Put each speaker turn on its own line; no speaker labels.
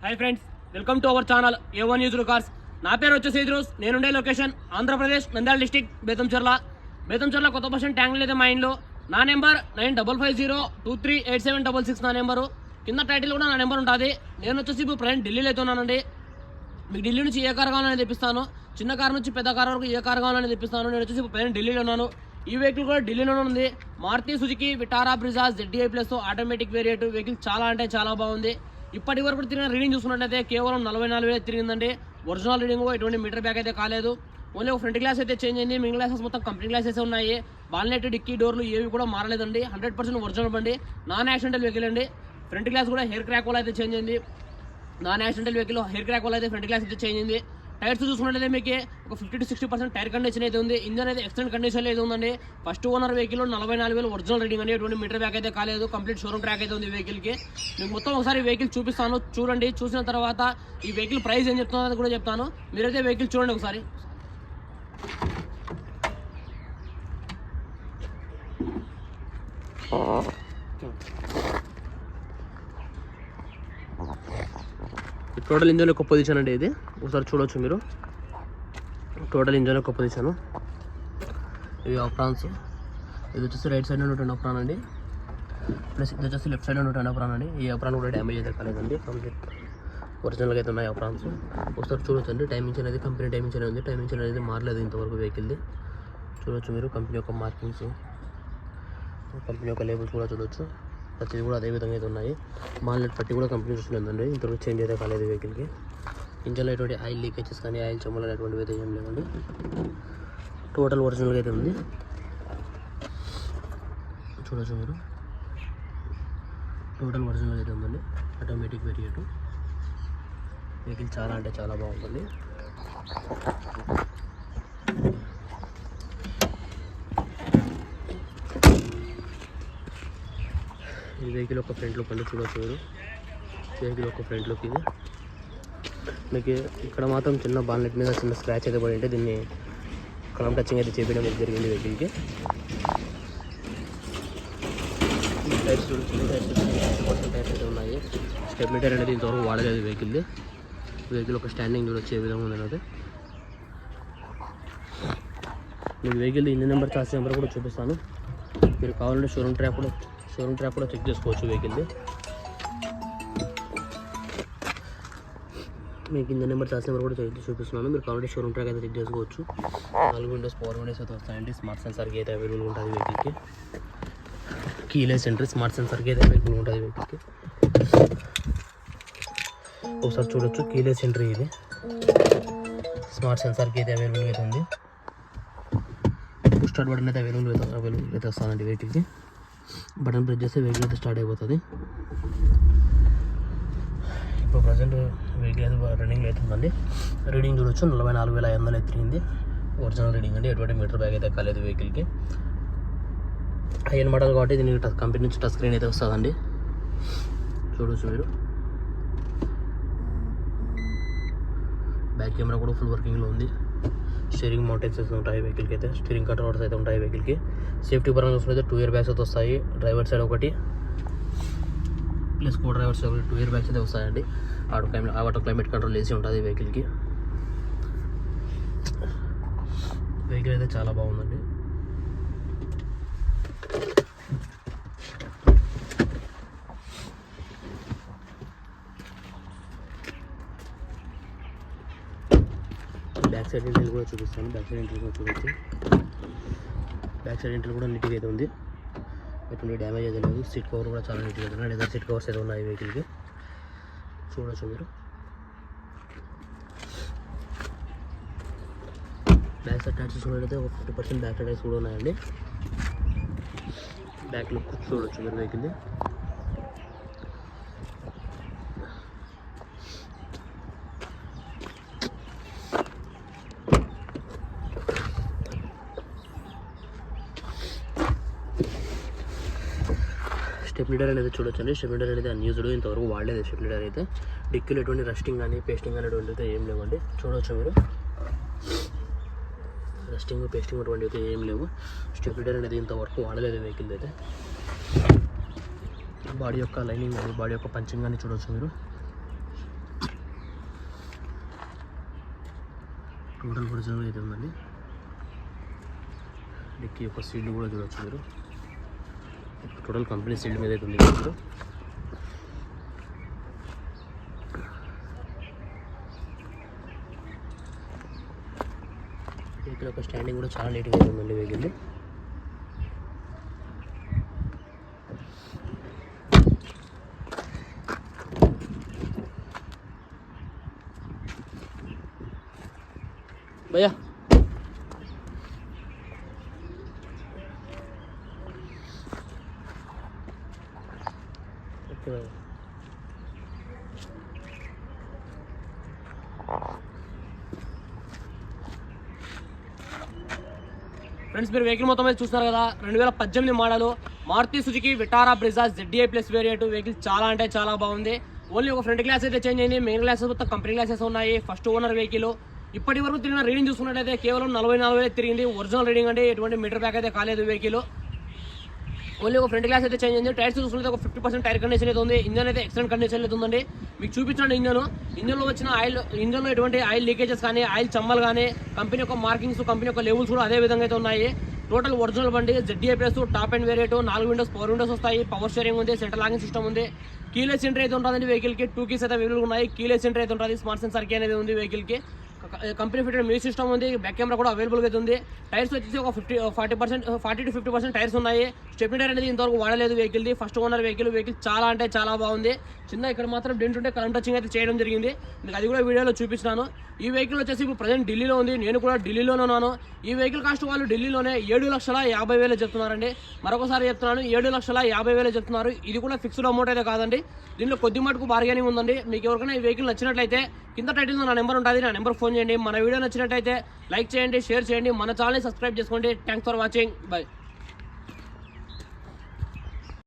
Hi friends welcome to our channel A one use cars నా పేరు వచ్చేసి ఇద్రోస్ నేనుండే లొకేషన్ ఆంధ్రప్రదేశ్ నంద్యాల డిస్టిక్ బేతంచర్ల. బేతంచర్ల కొత్త బస్ ట్యాంక్ లేదా మా ఇంట్లో నా number nine double five zero two three eight seven double six నా నెంబరు. కింద టైటిల్ కూడా నా నెంబర్ ఉంటుంది. నేను వచ్చేసి ఇప్పుడు ప్రజెంట్ ఢిల్లీలో అయితే మీకు ఢిల్లీ నుంచి ఏ కార్ కావాలని తెప్పిస్తాను. చిన్న కార్ నుంచి పెద్ద కార్ వరకు ఏ కార్ కావాలని తెప్పిస్తాను. నేను వచ్చేసి ఇప్పుడు ప్రజెంట్ ఢిల్లీలో ఉన్నాను. ఈ వెహికల్ కూడా ఢిల్లీలోనే ఉంది. Maruti Suzuki Vitara Brezza ZDI plus automatic variant vehicle చాలా అంటే చాలా బాగుంది. ఇప్పటి వరకు తిరిగిన రీడింగ్ చూసుకున్నట్లయితే కేవలం నలభై నాలుగు వేలు తిరిగిందండి. ఒరిజినల్ రీడింగ్ ఎటువంటి మీటర్ బ్యాక్ అయితే కాలేదు. ఓన్లీ ఒక ఫ్రంట్ గ్లాస్ అయితే చేంజ్ అయింది. మిగిలిన గ్లాసెస్ మొత్తం కంపెనీ గ్లాసెస్ ఉన్నాయి. బాల్నెట్ డిక్కీ డోర్లు ఏవి కూడా మారలేదండి. హండ్రెడ్ పర్సెంట్ ఒరిజినల్ బండి. నాన్ యాక్సిడెంటల్ వెహికల్ అండి. ఫ్రంట్ గ్లాస్ కూడా హెయిర్ క్రాక్ వల్ల అయితే చేంజ్ అయింది. Non accidental vehicle hair crack వల్ల అయితే ఫ్రంట్ గ్లాస్ అయితే చేంజ్ అయింది. టైర్స్ చూసుకున్నట్లయితే మీకు ఒక fifty to sixty percent tyre condition అయితే ఉంది. ఇంజన్ అయితే ఎక్సలెంట్ కండిషన్ అయితే ఉందండి. ఫస్ట్ ఓనర్ వెహికల్ నలభై నాలుగు వేలు ఒరిజినల్ రీడింగ్ అని ఎటువంటి మీటర్ బ్యాక్ అయితే కాలేదు. కంప్లీట్ షోరూమ్ ట్రాక్ అయితే ఉంది వెహికల్కి మీకు మొత్తం ఒకసారి వెహికల్ చూపిస్తాను. చూడండి. చూసిన తర్వాత ఈ వెహికల్ ప్రైస్ ఏం చెప్తున్నది కూడా చెప్తాను. మీరైతే వెహికల్ చూడండి ఒకసారి. టోటల్ ఇంజన్ యొక్క పొజిషన్ అండి ఇది. ఒకసారి చూడొచ్చు మీరు. టోటల్ ఇంజన్ యొక్క పొజిషను ఇవి ఆప్రాన్స్ ఇది వచ్చేసి రైట్ సైడ్ ఉన్నటువంటి ఆప్రాన్ అండి. ప్లస్ ఇది వచ్చేసి లెఫ్ట్ సైడ్ ఉన్నటువంటి ఆప్రాన్ అండి. ఈ ఆప్రాన్ కూడా డ్యామేజ్ అయితే కాలేదండి. కంప్లీట్. ఒరిజినల్గా అయితే ఉన్నాయి అప్రాన్స్ ఒకసారి చూడొచ్చు అండి. టైమింగ్స్ అనేది కంపెనీ టైమింగ్స్ అనేది ఉంది. టైమింగ్స్ అనేది మారలేదు ఇంతవరకు వెహికల్ది చూడొచ్చు మీరు. కంపెనీ యొక్క మార్కింగ్స్ కంపెనీ యొక్క లేబుల్స్ కూడా చూడొచ్చు. ప్రతిది కూడా అదే విధంగా అయితే ఉన్నాయి. మాల్నెట్ పట్టి కూడా కంపెనీ చూస్తుందండి ఇంతవరకు చేంజ్ అయితే కాలేదు వెహికల్కి. ఇంజన్లో ఎటువంటి ఆయిల్ లీకేజెస్ కానీ ఆయిల్ చెమ్మలు అనేటువంటివి అయితే ఏం లేవండి. టోటల్ ఒరిజినల్గా అయితే ఉంది. చూడొచ్చు మీరు. టోటల్ ఒరిజినల్ అయితే ఉందండి. Automatic variate. వెహికల్ చాలా అంటే చాలా బాగుంటుంది ఈ వెహికల్ ఒక ఫ్రంట్ లుక్ అంటే చూడొచ్చు మీరు. వెహికల్ ఒక ఫ్రంట్ లుక్ ఇది. మీకు ఇక్కడ మాత్రం చిన్న బాన్లెట్ మీద చిన్న స్క్రాచ్ అయితే పడి ఉంటే దీన్ని కలం టచింగ్ అయితే చేపించడం అయితే జరిగింది వెహికల్కి. టైర్స్ చూడొచ్చు టైర్స్ అయితే ఉన్నాయి. స్టెబిలిటర్ అనేది ఇంతవరకు వాడలేదు వెహికల్ది. వెహికల్ ఒక స్టాండింగ్ చూడొచ్చు ఏ విధంగా ఉంది అనేది మీకు వెహికల్ ఇంజిన్ నెంబర్ చార్జ్ నెంబర్ కూడా చూపిస్తాను. మీరు కావాలంటే షోరూమ్ ట్రాక్ కూడా షోరూమ్ ట్రాక్ కూడా చెక్ చేసుకోవచ్చు వెహికల్ది మీకు ఇంత నెంబర్ చార్జ్ నెంబర్ కూడా చెక్ చూపిస్తున్నాను. మీరు కావాలంటే షోరూమ్ ట్రాక్ అయితే చెక్ చేసుకోవచ్చు. నాలుగు విండోస్ పవర్ విండోస్ అయితే వస్తాయండి. స్మార్ట్ సెన్సార్కి అయితే అవైలబుల్ ఉంటుంది వెహికల్కి. కీలెస్ ఎంట్రీ స్మార్ట్ సెన్సార్కి అయితే అవైలబుల్ ఉంటుంది వెహికల్కి. ఒకసారి చూడొచ్చు కీలెస్ ఎంట్రీ ఇది. స్మార్ట్ సెన్సార్కి అయితే అవైలబుల్ అవుతుంది పుష్ స్టార్ట్ బటన్ అయితే అవైలబుల్ అవైలబుల్ అయితే వస్తుందండి వెహికల్కి. బటన్ ప్రెస్ చేస్తే వెహికల్ అయితే స్టార్ట్ అయిపోతుంది. ఇప్పుడు ప్రజెంట్ వెహికల్ అయితే రన్నింగ్లో అవుతుందండి రీడింగ్ చూడొచ్చు. నలభై నాలుగు వేల ఐదు వందలు ఎత్తిరింది. ఒరిజినల్ రీడింగ్ అండి. ఎటువంటి మీటర్ బ్యాగ్ అయితే కాలేదు వెహికల్కి. హైఎన్ మోడల్ కాబట్టి దీనికి టచ్ కంపెనీ నుంచి టచ్ స్క్రీన్ అయితే వస్తుందండి. చూడొచ్చు మీరు. బ్యాక్ కెమెరా కూడా ఫుల్ వర్కింగ్లో ఉంది. స్టీరింగ్ మౌంటైన్స్ అయితే ఉంటాయి వెహికల్కి అయితే. స్టీరింగ్ కంట్రోల్స్ అయితే ఉంటాయి వెహికల్కి సేఫ్టీ పరంగా చూసుకుంటే టూ ఇయర్ బ్యాగ్స్ అయితే వస్తాయి. డ్రైవర్ సైడ్ ఒకటి. Plus co driver side two air bags అయితే వస్తాయండి. Auto climate auto climate control వేసి ఉంటుంది వెహికల్కి వెహికల్ అయితే చాలా బాగుందండి. బ్యాక్ సైడ్ ఇంటిల్ కూడా చూపిస్తాను. బ్యాక్ సైడ్ ఇంటిల్ కూడా చూడొచ్చు బ్యాక్ సైడ్ ఇంటిల్ కూడా నీట్గా అయితే ఉంది. ఎటువంటి డ్యామేజ్ అయితే లేదు. సీట్ కవర్ కూడా చాలా నీట్గా అయితే ఉన్నాయి లేదా సీట్ కవర్స్ అయితే ఉన్నాయి వెహికల్కి. చూడొచ్చు మీరు. బ్యాక్ సైడ్ టైర్స్ చూడైతే ఒక ఫిఫ్టీ పర్సెంట్ బ్యాక్ సైడ్ కూడా ఉన్నాయండి. బ్యాక్ లుక్ చూడొచ్చు మీరు వెహికల్ది షిప్ లీడర్ అనేది చూడొచ్చండి. షిప్ లీడర్ అనేది అన్యూజ్డ్ ఇంతవరకు వాడలేదు. షిప్ లీడర్ అయితే డిక్కులు ఎటువంటి రెస్టింగ్ కానీ పేస్టింగ్ అనేటువంటి అయితే ఏం లేవండి. చూడవచ్చు మీరు. రెస్టింగ్ పేస్టింగ్ అటువంటి అయితే ఏం లేవు. షిప్ లీడర్ అనేది ఇంతవరకు వాడలేదు వెహికల్ అయితే. బాడీ యొక్క లైనింగ్ కానీ బాడీ యొక్క పంచింగ్ కానీ చూడవచ్చు మీరు. టోటల్ ఒరిజినల్ అయితే ఉందండి. డిక్కీ యొక్క సీడ్లు కూడా చూడవచ్చు మీరు. టోటల్ కంపెనీ సీల్డ్ మీద అయితే ఉంది ఇప్పుడు. వెహికల్ యొక్క స్టాండింగ్ కూడా చాలా నీట్గా ఉందండి వెహికల్ భయ్యా ఫ్రెండ్స్ మీరు వెహికల్ మొత్తం మీద చూస్తున్నారు కదా రెండు వేల పద్దెనిమిది model Maruti Suzuki Vitara Brezza ZDI plus variant vehicle చాలా అంటే చాలా బాగుంది. ఓన్లీ ఒక ఫ్రంట్ గ్లాస్ అయితే చేంజ్ అయింది మెయిన్ గ్లాసెస్ మొత్తం కంపెనీ గ్లాసెస్ ఉన్నాయి ఫస్ట్ ఓనర్ వెహికల్ ఇప్పటి వరకు తిరిగిన రీడింగ్ చూసుకున్నట్లయితే కేవలం నలభై నాలుగు వేలు తిరిగింది. ఒరిజినల్ రీడింగ్ అంటే ఎటువంటి మీటర్ బ్యాక్ అయితే కాలేదు వెహికల్ ఓన్లీ ఒక ఫ్రంట్ గ్లాస్ అయితే చేంజ్ అయింది. టైర్స్ చూసుకుంటే ఒక ఫిఫ్టీ పర్సెంట్ టైర్ కండిషన్ అయితే ఉంది. ఇంజన్ అయితే ఎక్సలెంట్ కండిషన్ అయితే ఉందండి. మీకు చూపించండి ఇంజన్ ఇంజన్లో వచ్చిన ఆయిల్ ఇంజన్లో ఎటువంటి ఆయిల్ లీకేజెస్ కానీ ఆయిల్ చమ్మలు కానీ కంపెనీ యొక్క మార్కింగ్స్ కంపెనీ యొక్క లెవెల్స్ కూడా అదే విధంగా అయితే ఉన్నాయి. టోటల్ ఒరిజినల్ బండి ZDI plus top end variant నాలుగు విండోస్ పవర్ విండోస్ వస్తాయి. పవర్ షేరింగ్ ఉంది సెంటర్ లాగింగ్ సిస్టమ్ ఉంది. కీలెస్ సెంటర్ అయితే ఉంటుందండి వెహికల్కి టూ కీస్ అయితే అవైలబుల్ ఉన్నాయి. కీలెస్ సెంటర్ అయితే ఉంటుంది. స్మార్ట్ సెన్సర్ కీ అనేది ఉంది వెహికల్కి కంపెనీ ఫిటెడ్ మ్యూజిక్ సిస్టమ్ ఉంది బ్యాక్ కెమెరా కూడా అవైలబుల్ ఉంది. టైర్స్ వచ్చేసి ఒక fifty forty percent forty to fifty percent tyres ఉన్నాయి. స్టెప్నీ టైర్ అనేది ఇంతవరకు వాడలేదు వెహికల్ది ఫస్ట్ ఓనర్ వెహికల్ వెహికల్ చాలా అంటే చాలా బాగుంది. చిన్న ఇక్కడ మాత్రం డెంట్ ఉంటే కరెంట్ టచింగ్ అయితే చేయడం జరిగింది. మీకు అది కూడా వీడియోలో చూపిస్తున్నాను. ఈ వెహికల్ వచ్చేసి ఇప్పుడు ప్రజెంట్ ఢిల్లీలో ఉంది. నేను కూడా ఢిల్లీలోనే ఉన్నాను. ఈ వెహికల్ కాస్ట్ వాళ్ళు ఢిల్లీలోనే ఏడు లక్షల యాభై వేలు చెప్తున్నారండి. మరొకసారి చెప్తున్నాను ఏడు లక్షల యాభై వేలు చెప్తున్నారు. ఇది కూడా ఫిక్స్డ్ అమౌంట్ అయితే కాదండి. దీనిలో కొద్ది మటుకు బార్గెనింగ్ ఉందండి. మీకు ఎవరికైనా ఈ వెహికల్ నచ్చినట్లయితే కింద టైటిల్ నా నెంబర్ ఉంటుంది. నా నెంబర్ ఫోన్ చేయండి. మన వీడియో నచ్చినట్లయితే లైక్ చేయండి షేర్ చేయండి. మన ఛానల్ని సబ్స్క్రైబ్ చేసుకోండి. Thanks for watching bye